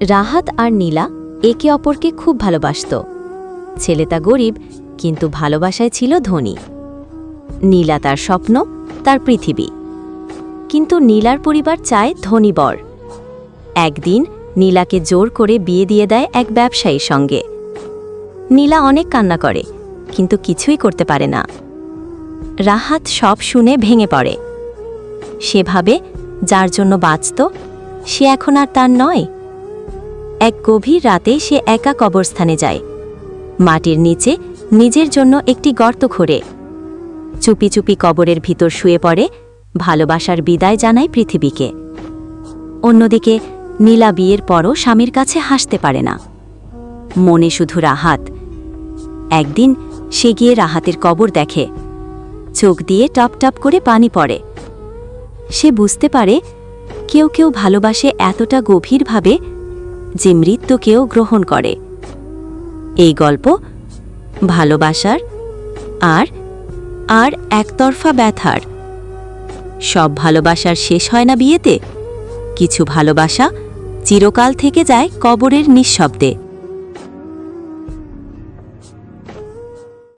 রাহাত আর নীলা একে অপরকে খুব ভালোবাসত। ছেলেটা গরিব, কিন্তু ভালোবাসায় ছিল ধনী। নীলা তার স্বপ্ন, তার পৃথিবী। কিন্তু নীলার পরিবার চায় ধনী বর। একদিন নীলাকে জোর করে বিয়ে দিয়ে দেয় এক ব্যবসায়ীর সঙ্গে। নীলা অনেক কান্না করে, কিন্তু কিছুই করতে পারে না। রাহাত সব শুনে ভেঙে পড়ে। সেভাবে যার জন্য বাঁচত, সে এখন আর তার নয়। এক গভীর রাতে সে একা কবরস্থানে যায়। মাটির নিচে নিজের জন্য একটি গর্ত খোঁড়ে। চুপি চুপি কবরের ভিতর শুয়ে পড়ে, ভালোবাসার বিদায় জানায় পৃথিবীকে। অন্যদিকে, নীলা বিয়ের পরও স্বামীর কাছে হাসতে পারে না। মনে শুধু রাহাত। একদিন সে গিয়ে রাহাতের কবর দেখে। চোখ দিয়ে টপ টপ করে পানি পড়ে। সে বুঝতে পারে, কেউ কেউ ভালোবাসে এতটা গভীরভাবে যে মৃত্যুকেও গ্রহণ করে। এই গল্প ভালোবাসার আর আর একতরফা ব্যথার। সব ভালোবাসার শেষ হয় না বিয়েতে। কিছু ভালোবাসা চিরকাল থেকে যায় কবরের নিঃশব্দে।